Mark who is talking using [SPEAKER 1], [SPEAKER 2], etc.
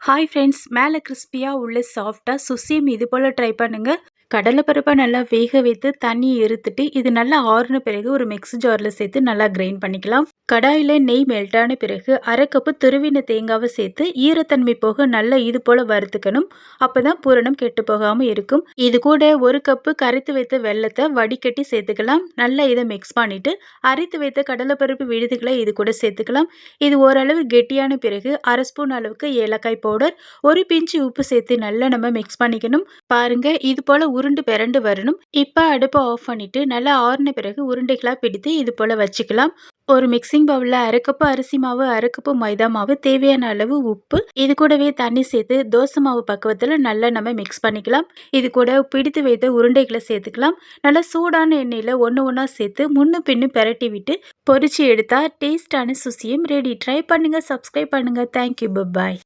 [SPEAKER 1] Hi friends மேலே கிறிஸ்பியாக உள்ள சாஃப்டாக சுசியம் இது போல் ட்ரை பண்ணுங்கள் கடலைப்பருப்பை நல்லா வேக வைத்து தண்ணியை இருத்துட்டு இது நல்லா ஆறுன பிறகு ஒரு மிக்ஸி ஜாரில் சேர்த்து நல்லா கிரைண்ட் பண்ணிக்கலாம். கடாயில் நெய் மெல்ட்டான பிறகு அரை கப்பு துருவின தேங்காவை சேர்த்து ஈரத்தன்மை போக நல்லா இது போல் வறுத்துக்கணும். அப்போ தான் பூரணம் கெட்டு போகாமல் இருக்கும். இது கூட ஒரு கப்பு கரைத்து வைத்த வெள்ளத்தை வடிகட்டி சேர்த்துக்கலாம். நல்லா இதை மிக்ஸ் பண்ணிவிட்டு அரைத்து வைத்த கடலைப்பருப்பு விழுதுகளை இது கூட சேர்த்துக்கலாம். இது ஓரளவு கெட்டியான பிறகு அரை ஸ்பூன் அளவுக்கு ஏலக்காய் பவுடர் ஒரு பிஞ்சு உப்பு சேர்த்து நல்லா நம்ம மிக்ஸ் பண்ணிக்கணும். பாருங்க இது போல் உருண்டு பிறண்டு வரணும். இப்போ அடுப்பை ஆஃப் பண்ணிவிட்டு நல்லா ஆறின பிறகு உருண்டைகளாக பிடித்து இது போல் வச்சுக்கலாம். ஒரு மிக்சிங் பவுலில் அரைக்கப்பு அரிசி மாவு அரைக்கப்பு மைதா மாவு தேவையான அளவு உப்பு. இது கூடவே தண்ணி சேர்த்து தோசை மாவு பக்குவத்தில் நல்லா நம்ம மிக்ஸ் பண்ணிக்கலாம். இது கூட பிடித்து வைத்த உருண்டைகளை சேர்த்துக்கலாம். நல்லா சூடான எண்ணெயில் ஒன்று ஒன்றா சேர்த்து முன்னு பின்னு பெரட்டி விட்டு பொறிச்சு எடுத்தால் டேஸ்டான சுசியும் ரெடி ட்ரை பண்ணுங்கள் சப்ஸ்கிரைப் பண்ணுங்கள் தேங்க்யூ பாய்